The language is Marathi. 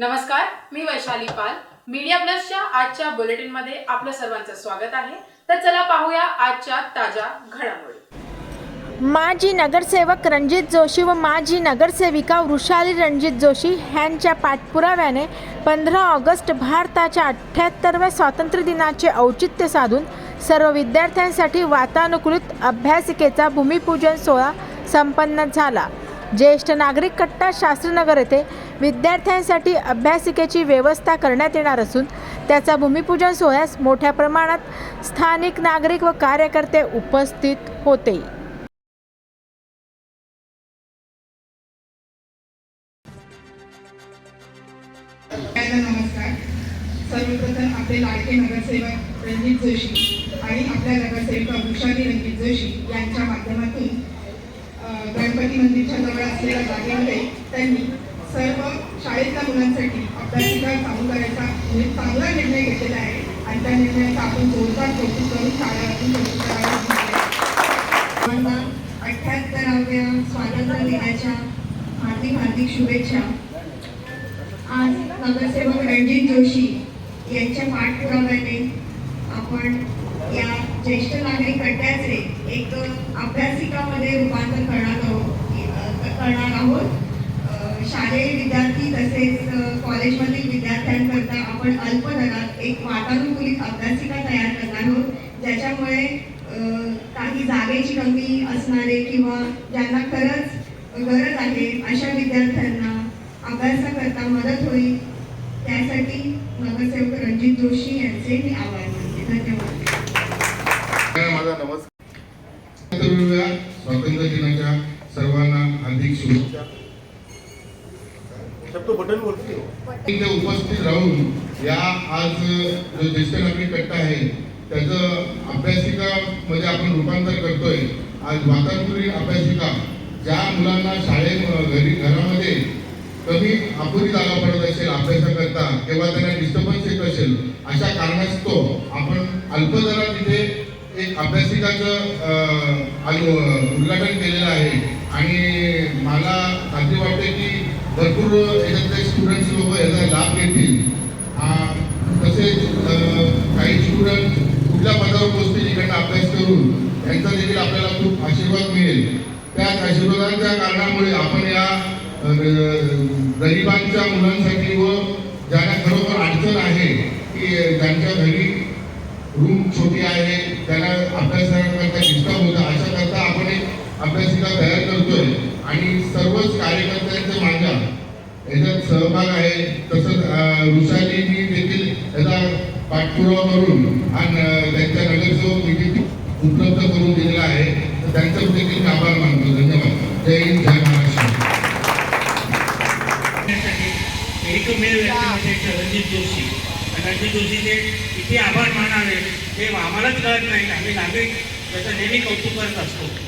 नमस्कार मी वैशाली पाल. मीडिया प्लसच्या आजच्या बुलेटिनमध्ये आपलं सर्वांचं स्वागत आहे. तर चला पाहूया आजच्या ताज्या घडामोडी. माजी नगरसेवक रणजित जोशी व माजी नगरसेविका वृषाली रणजित जोशी ह्यांच्या पाठपुराव्याने पंधरा ऑगस्ट भारताच्या अठ्ठ्याहत्तरव्या स्वातंत्र्य दिनाचे औचित्य साधून सर्व विद्यार्थ्यांसाठी वातानुकूलित अभ्यासिकेचा भूमिपूजन सोहळा संपन्न झाला. ज्येष्ठ नागरिक कट्टा शास्त्रीनगर येथे विद्यार्थ्यांसाठी अभ्यासिकेची व्यवस्था करण्यात येणार असून त्याचा भूमिपूजन सोहळ्यास मोठ्या प्रमाणात स्थानिक नागरिक व कार्यकर्ते उपस्थित होते. नमस्कार. सर्वप्रथम आपले लाडके नगरसेवक रणजित जोशी आणि आपल्या नगरसेविका वृषाली रणजित जोशी यांच्या माध्यमातून गणपती मंदिरच्या जवळ असलेल्या जागेमध्ये त्यांनी सर्व शाळेतल्या मुलांसाठी अभ्यासिका चालू करायचा चांगला निर्णय घेतलेला आहे. आणि त्या निर्णयाचा आपण जोरदार कौतुक करून शाळेतून कौतुक करायला स्वातंत्र्य दिनाच्या हार्दिक हार्दिक शुभेच्छा. आज नगरसेवक रणजित जोशी यांच्या पाठपुराव्याने आपण या ज्येष्ठ नागरिक गटाचे एक अभ्यासिकामध्ये रूपांतर करणार आहोत करणार आहोत अ, शालेय विद्यार्थी तसेच अ, कॉलेजमधील विद्यार्थ्यांकरता आपण अल्प दरात एक वातानुकूलित अभ्यासिका तयार करणार आहोत ज्याच्यामुळे काही जागेची कमी असणारे किंवा ज्यांना खरंच गरज आहे अशा विद्यार्थ्यांना अभ्यासाकरता मदत होईल. त्यासाठी नगरसेवक रणजित जोशी यांचे मी आभार मानते. धन्यवाद. माझा नमस्कार. स्वातंत्र्य दिनाच्या सर्वांना हार्दिक शुभेच्छा. बटन वरती इथे उपस्थित राहून या आज जो ज्येष्ठ नागरिक कट्टा आहे त्याचं अभ्यासिका म्हणजे आपण रूपांतर करतोय. आज वातानुकूलित अभ्यासिका ज्या मुलांना शाळेत घरी घरामध्ये कमी अपुरी जागा पडत असेल अभ्यासाकरता किंवा त्यांना डिस्टर्बन्स येत असेल अशा कारणास्तव आपण अल्पदरात तिथे एक अभ्यासिकाचं उद्घाटन केलेलं आहे. आणि मला खात्री वाटते की भरपूर याच्यातले स्टुडंट्स लोक याचा लाभ घेतील. तसेच काही स्टुडंट कुठल्या पदावर पोचतील इकडनं अभ्यास करून यांचा देखील आपल्याला खूप आशीर्वाद मिळेल. त्याच आशीर्वादाच्या कारणामुळे आपण या गरिबांच्या मुलांसाठी व ज्यांना खरोखर अडचण आहे की ज्यांच्या घरी रूम छोटी आहे त्यांना अभ्यासाकरता डिस्टर्ब होतं अशा करता आपण एक अभ्यासिका तयार करतोय आणि सर्वच कार्यकर्त्यांचे माझ्या याच्यात सहभाग आहे. तसंच अं, वृषालींनी देखील याचा पाठपुरावा करून आणि त्यांच्या नगरसेवक निधी म्हणजे उपलब्ध करून दिलेला आहे. तर त्यांचं देखील आभार मानतो. धन्यवाद. जय हिंद जय महाराष्ट्र. एकमेव व्यक्ती म्हणजे रणजित जोशी. रणजित जोशीचे किती आभार मानावे हे आम्हालाच कळत नाही. आम्ही नागरिक त्याचं नेहमी कौतुक करत असतो.